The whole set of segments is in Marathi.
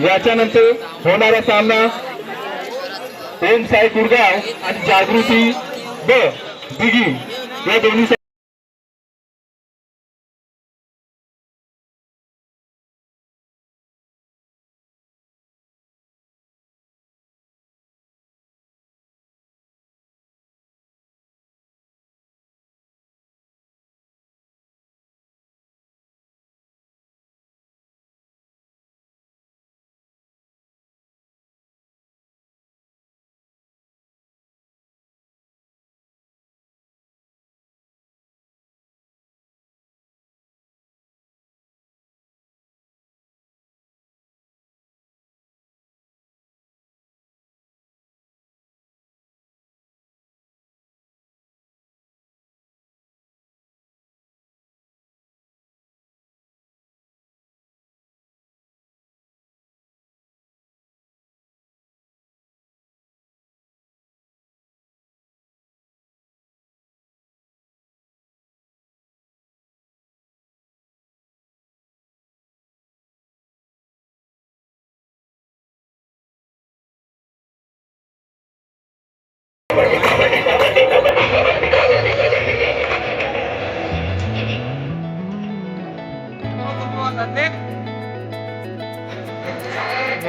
याच्यानंतर होणारा सामना ओम साई गुरगाव आणि जागृती ब दिघी या दोन्ही एक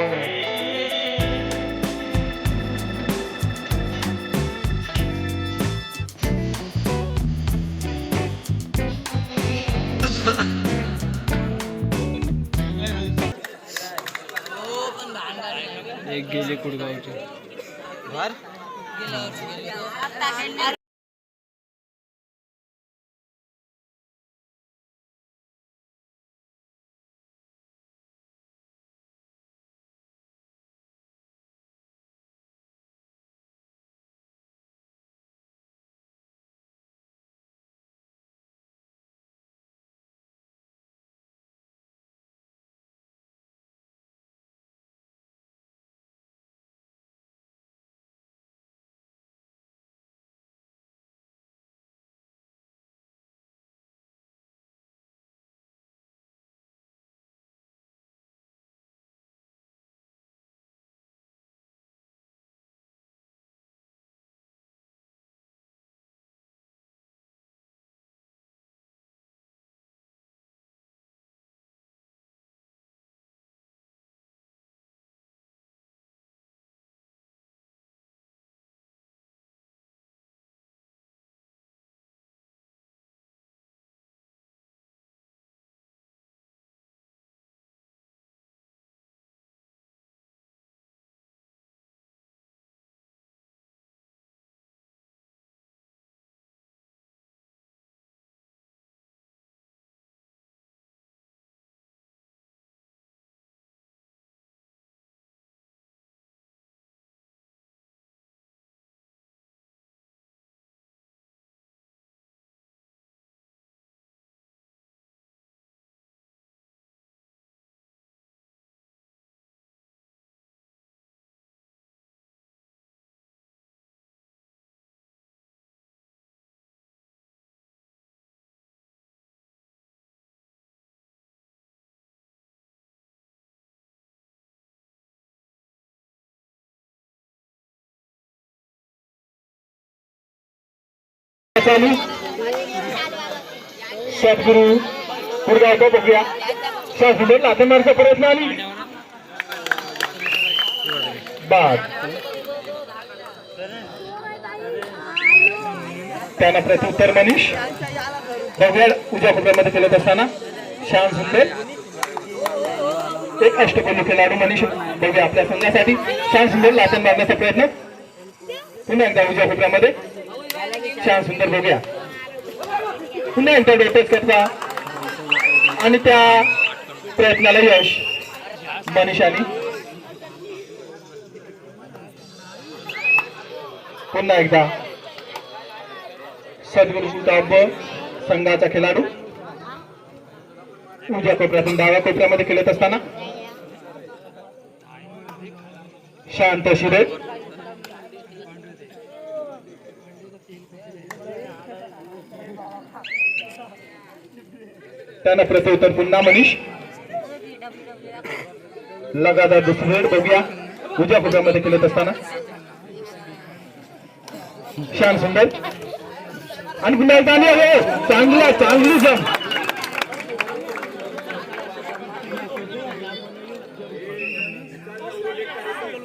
गेले कुडगावचे चालू सद्गुरू गुरगावचा बघूया. शासुंदर लाथन मारचा प्रयत्न आणि? बाद त्यांना प्रत्युत्तर मनीष. बघूया उद्या कोपऱ्यामध्ये खेळत असताना. श्याम सुंदर. एक अष्टपैलू खेळाडू मनीष. बघूया आपल्या संघासाठी. श्याम सुंदर लाथन मारण्याचा प्रयत्न. पुन्हा एकदा उद्या कोपऱ्यामध्ये छान सुंदर बघूया पुन्हा एकदा डोटेच करता. आणि त्या प्रयत्नाला यश. मनीषानी. पुन्हा एकदा. सद्गुरु ताब संघाचा खेळाडू. उजव्या कोपऱ्यातून डाव्या कोपऱ्यामध्ये खेळत असताना. शांत शिरे. त्यानं प्रत्युत्तर पुन्हा मनीष. लगातार दुसरी रेड बघूया. उजव्या कोपऱ्यामध्ये खेळत असताना. छान सुंदर. आणि पुन्हा एकदा आहे. चांगला चांगली जम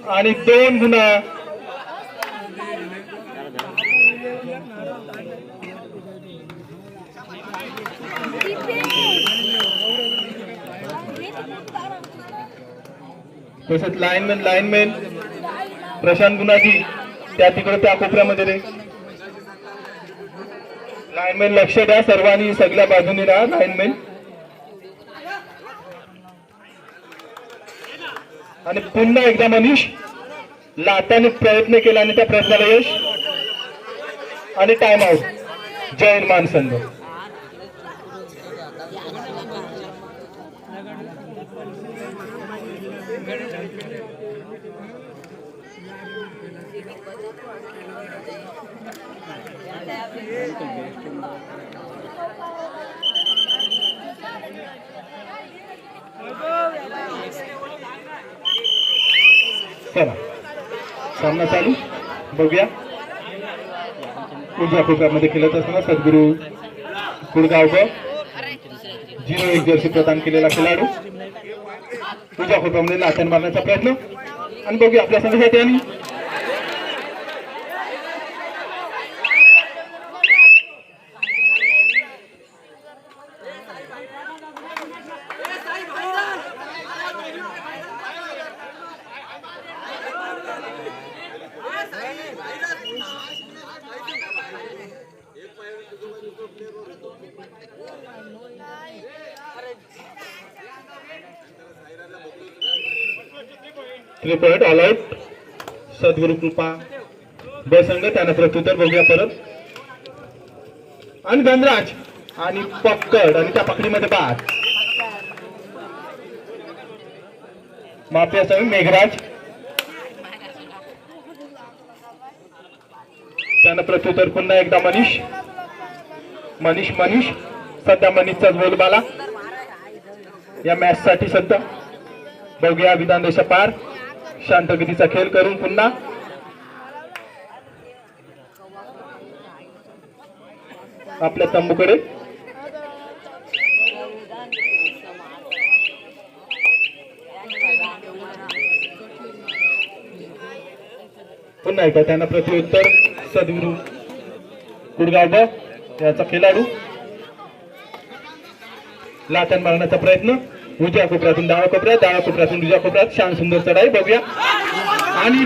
आणि दोन गुन्हा तसंच लाईनमॅन लाईनमॅन प्रशांत गुणाजी त्या तिकडे त्या कोपऱ्यामध्ये रे. लाईनमॅन लक्ष द्या सर्वांनी सगळ्या बाजूनी राहा लाईनमॅन आणि पुन्हा एकदा मनीष लाताने प्रयत्न केला आणि त्या प्रयत्नाला यश. आणि टाइम आउट जैन मान चला सामना चालू. बघूया. उजव्या कोपऱ्यामध्ये खेळत असताना सद्गुरू कुडगावकर झिरो एक जर्सी प्रदान केलेला खेळाडू. उजव्या कोपऱ्यामध्ये लाचण मारण्याचा प्रयत्न. आणि बघूया आपल्या संघासाठी आणि थ्री पॉईंट ऑल आउट कृपा. ब संघ त्यानं प्रत्युत्तर बघूया परत. आणि धनराज. आणि पकड आणि त्या पकडीमध्ये बाद. माफी असावी मेघराज. त्यानं प्रत्युत्तर पुन्हा एकदा मनीष. मनीष मनीष. सध्या मनीषचाच बोलबाला या मॅच साठी सध्या. बघूया विधान देशा पार शांतगतीचा खेळ करून पुन्हा. आपल्या तंबूकडे. पुन्हा एकदा त्यांना प्रत्युत्तर. सद्गुरू कुडगाव याचा खेळाडू. लाथन मारण्याचा प्रयत्न. उजव्या कोपऱ्यातून डाव्या कोपऱ्यात डाव्या कोपऱ्यातून उजव्या कोपऱ्यात. शान सुंदर चढाई बघूया. आणि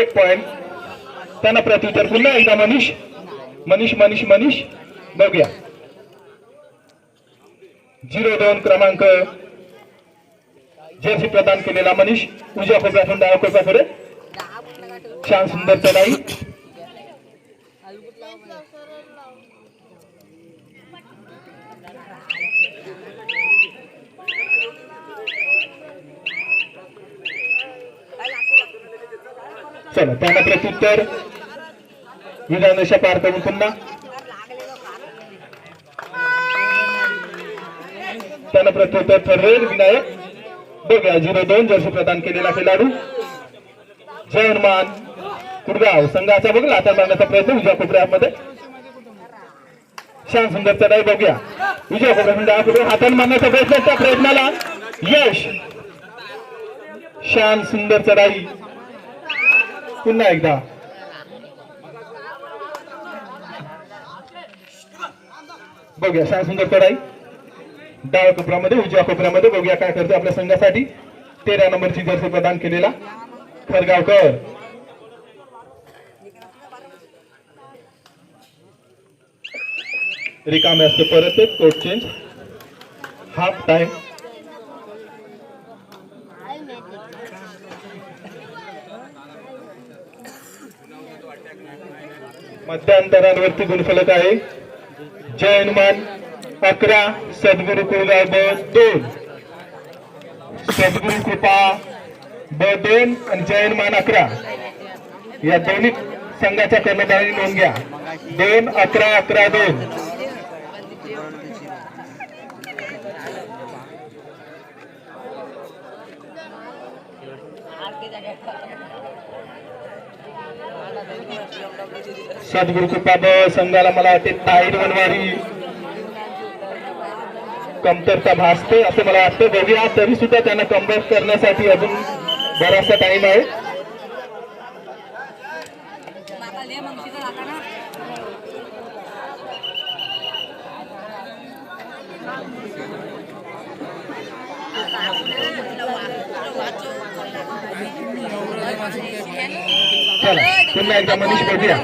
एक पॉइंट त्यांना प्रत्युत्तर पुन्हा एकदा मनीष. मनीष मनीष मनीष. बघूया. झिरो दोन क्रमांक. जर्सी प्रदान केलेला मनीष. उजव्या कोपऱ्यातून डाव्या कोपऱ्याकडे छान सुंदर चढाई. चला त्यांना प्रत्युत्तर विधानशा पार करून पुन्हा. त्यांना प्रत्युत्तर ठरवेल विनायक. बघा झिरो दोन जर्सी प्रदान केलेला खेळाडू जयमान कुडगाव संघाचा बघला आता मारण्याचा प्रयत्न उजव्या कोपऱ्यामध्ये शान सुंदर चढाई बघूया. उजव्या कोपऱ्यामध्ये म्हणजे डाव्या कोपऱ्यात हाताने मारण्याचा प्रयत्न त्या प्रयत्नाला यश. शान सुंदर चढाई पुन्हा एकदा. बघूया सहा सुंदर कडाई. डाळ कोपऱ्यामध्ये उजव्या कोपऱ्यामध्ये बघूया काय करतो आपल्या संघासाठी. तेरा नंबरची जर्सी प्रदान केलेला खरगावकर. रिकामे असते परत कोट चेंज हाफ टाइम मतदानदारांवरती गुणफलक आहे. जय हनुमान अकरा सद्गुरु कुलगाव ब दोन. सद्गुरु कृपा ब दोन आणि जय हनुमान अकरा. या दोन्ही संघाच्या कर्मचारी नोंद घ्या. दोन अकरा अकरा दोन. सद्गुरु कृपा संघाला मला वाटते ताईर वनवारी कमतरता भासते असं मला वाटतं. बघूया तरी सुद्धा त्यांना कमबॅक करण्यासाठी अजून बराचसा टाइम आहे. चला पुन्हा एकदा मनीष बघूया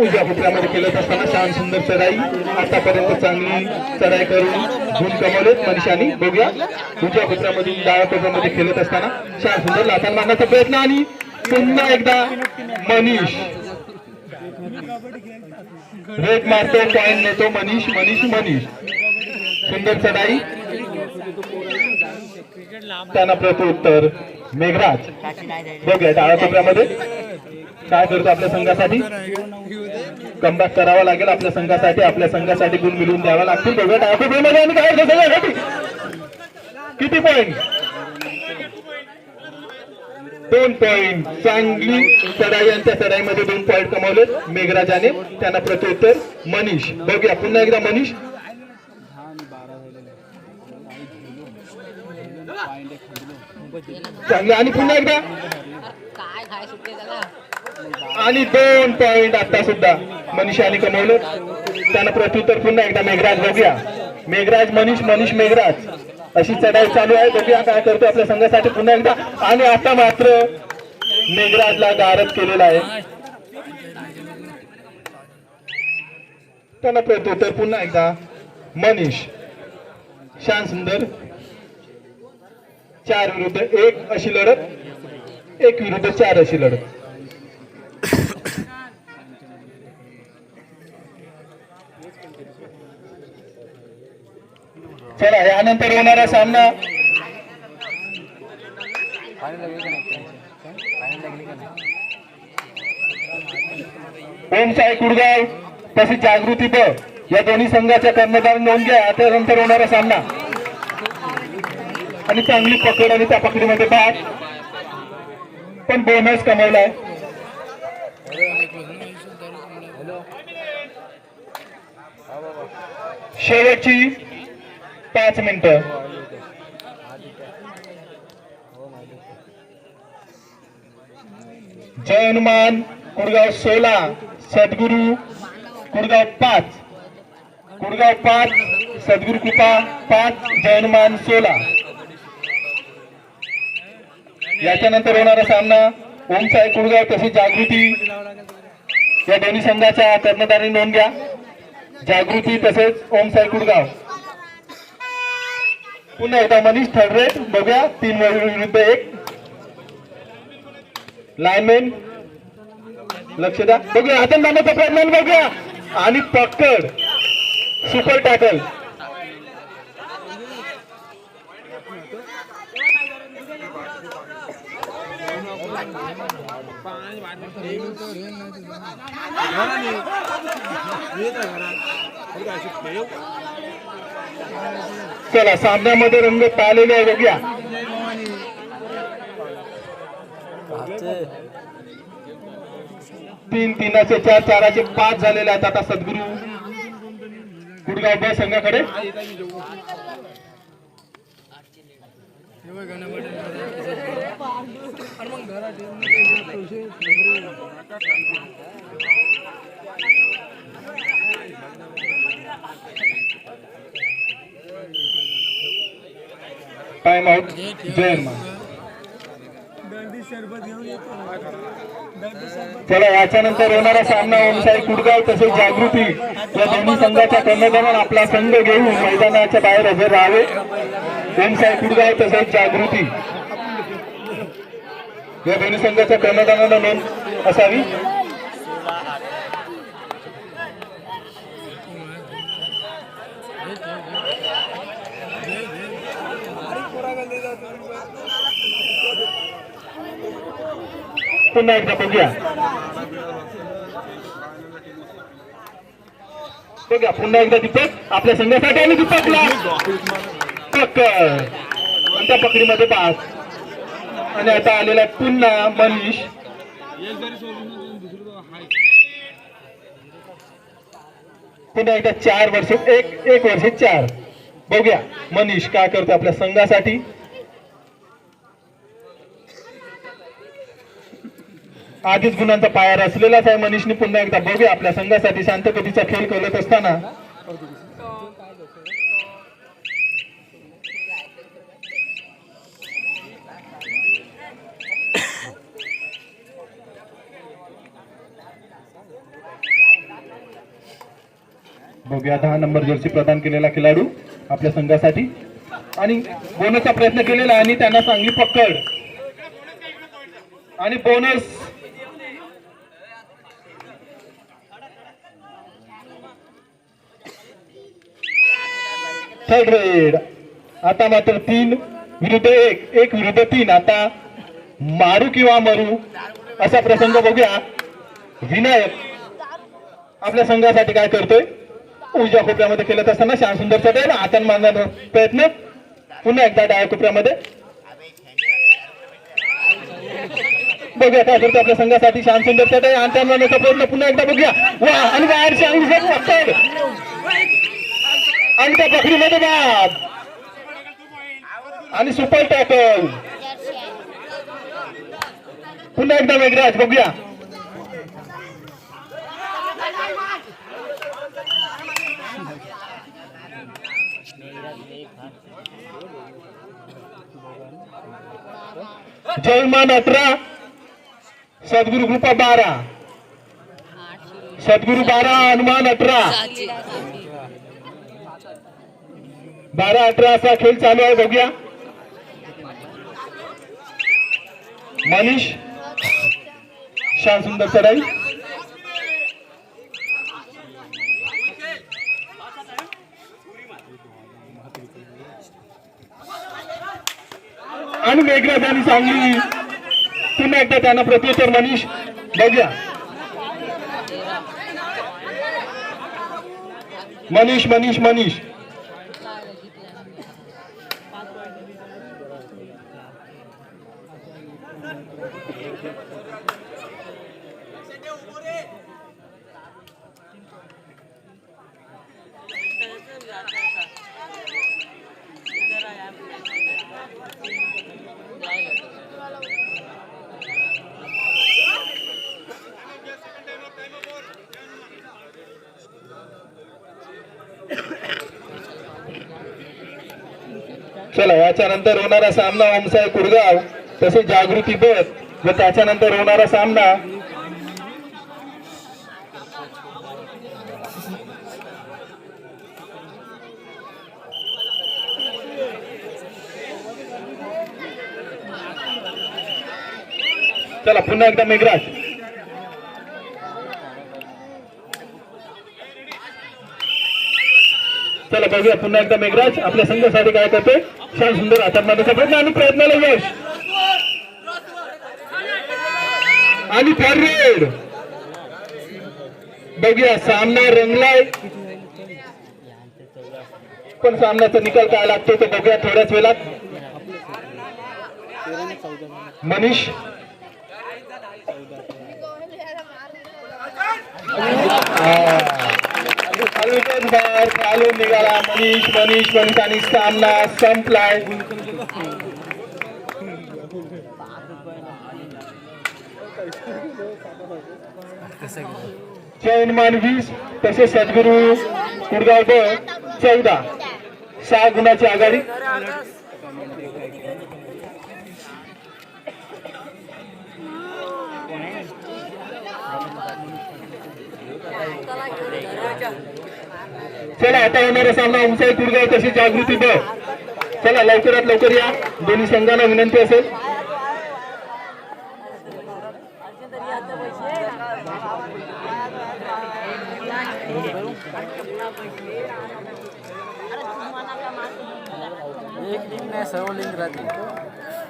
उजव्या पुत्रामध्ये केलत असताना छान सुंदर चढाई. आतापर्यंत चांगली चढाई करून गुण कमवलेत मनीषाने. बघूया. उजव्या पुत्रामधून डाव्या पुत्रामध्ये खेळत असताना छान सुंदर लाथान मारण्याचा प्रयत्न आणि पुन्हा एकदा मनीष. रेट मारतो पॉईंट नेतो मनीष मनीष मनीष. सुंदर चढाई. त्यांना प्रत्युत्तर. मेघराज बघूया डाव्या कोपऱ्यामध्ये काय करतो आपल्या संघासाठी? कमबॅक करावा लागेल आपल्या संघासाठी. आपल्या संघासाठी गुण मिळवून द्यावा लागतील. बघूया डाव्या कोपऱ्यामध्ये आणि काय करतो सगळ्यासाठी किती पॉईंट दोन पॉईंट चांगली चढाई आणि त्या चढाईमध्ये दोन पॉईंट कमावले मेघराजाने. त्यांना प्रत्युत्तर मनीष. बघूया पुन्हा एकदा मनीष. चांगलं आणि पुन्हा एकदा? आणि दोन पॉइंट आता सुद्धा मनीषाने कमवलं त्यानं प्रत्युत्तर पुन्हा एकदा मेघराज बघूया. मेघराज मनीष मनीष मेघराज. अशी चढाई चालू आहे. बघूया काय करतो आपल्या संघासाठी पुन्हा एकदा. आणि आता मात्र मेघराजला गारद केलेला आहे. त्यानं प्रत्युत्तर पुन्हा एकदा मनीष. शान सुंदर. चार विरुद्ध एक अशी लढत एक विरुद्ध चार अशी लढत. चला यानंतर होणारा सामना. ओम साई कुडगाव तसेच जागृती प या दोन्ही संघाच्या कर्णधार नोंद घ्या त्यानंतर होणारा सामना. आणि चांगली पकड आणि त्या पकडीमध्ये भाग पण बोनस कमवलाय शेवटची पाच मिनिटं. जय हनुमान कुडगाव सोळा सद्गुरू कुडगाव पाच. कुडगाव पाच सद्गुरू कृपा पाच जय हनुमान सोळा. याच्यानंतर होणारा सामना ओम साई कुडगाव तसेच जागृती. या दोन्ही संघाच्या कर्णधारी नोंद घ्या. जागृती तसेच ओम साई कुडगाव. पुन्हा एकदा मनीष थर्ड बघूया तीन विरुद्ध एक. लाईनमॅन लक्ष द्या. बघूया हातून बांधण्याचा प्रयत्न बघूया. आणि पकड. सुपर टॅकल चला सामन्यामध्ये रंग पाहिलेले आहे बघूया. तीन तीनाचे चार चाराचे पाच झालेले आहेत आता सद्गुरू. गुडगाव संघाकडे? टाइम आउट जय चला याच्यानंतर होणारा सामना ओमसाई कुडगाव तसेच जागृती या दोन्ही संघाच्या कर्णधारानं आपला संघ घेऊन मैदानाच्या बाहेर हजर राहावे. ओमसाई कुडगाव तसेच जागृती. या दोन्ही संघाच्या कर्णधारानं नोंद असावी. पुन्हा एकदा बघूया. बघा पुन्हा एकदा दीपक आपल्या संघासाठी आणि दीपकला. पकड त्या पकडीमध्ये पास आणि आता आलेला पुन्हा मनीष. पुन्हा एकदा चार वर्ष एक एक वर्ष चार. बघूया मनीष काय करतो आपल्या संघासाठी. आधीच गुणांचा पाया रचलेलाच आहे मनीषने. पुन्हा एकदा बघूया आपल्या संघासाठी शांत गतीचा खेळ खेळत असताना. बघूया. दहा नंबर जर्सी प्रदान केलेला खेळाडू आपल्या संघासाठी. आणि बोनसचा प्रयत्न केलेला आणि त्यांना सांगली पकड. आणि बोनस थर्ड रेड आता मात्र तीन विरुद्ध एक. एक विरुद्ध तीन. आता मारू किंवा मरू असा प्रसंग बघूया. विनायक आपल्या संघासाठी काय करतोय? उजव्या कोपऱ्यामध्ये खेळत असताना श्याम सुंदर चढेल आतन मारण्याचा प्रयत्न. पुन्हा एकदा डाव्या कोपऱ्यामध्ये. बघूया काय करतो आपल्या संघासाठी. श्याम सुंदर चढेल आतन मारण्याचा प्रयत्न. पुन्हा एकदा बघूया. वा आणि बाहेर श्याम सुंदर आणि त्या पकडीमध्ये बाद. आणि सुपर टॅकल. पुन्हा एकदा वेगळ्या बघूया. जयमान अठरा सद्गुरु कृपा बारा. सद्गुरु बारा हनुमान अठरा. बारा अठरा असा खेळ चालू आहे बघूया. मनीष श्याम सुंदर चढाई आणि मेघराज आणि सांगली. पुन्हा एकदा त्यांना प्रत्युत्तर मनीष. बघूया. मनीष मनीष मनीष. चला याच्यानंतर होणारा सामना ओमसाहेब कुरगाव तसेच जागृती बत व त्याच्यानंतर होणारा सामना चला पुन्हा एकदा मेघराज. चला बघूया. पुन्हा एकदा मेघराज आपल्या संघासाठी काय करते छान सुंदर हातात मारण्याचा प्रयत्न आणि प्रयत्नाला यश. आणि फॉरवर्ड बघूया सामना रंगलाय. पण सामन्याचा निकाल काय लागतो ते बघूया थोड्याच वेळात. मनीष. खालून बाहेर खालून निघाला मनीष मनीष मनीष सामना संपलाय. चैनमान वीस तसेच सद्गुरू कुडगाव ब चौदा. सहा गुणाची आघाडी. चला आता येणारा सामना उंचाई कुरगाव तशी जागृती दर चला लवकरात लवकर या. दोन्ही संघाला विनंती असेल. एक लिंग नाही सर्व लिंग राहते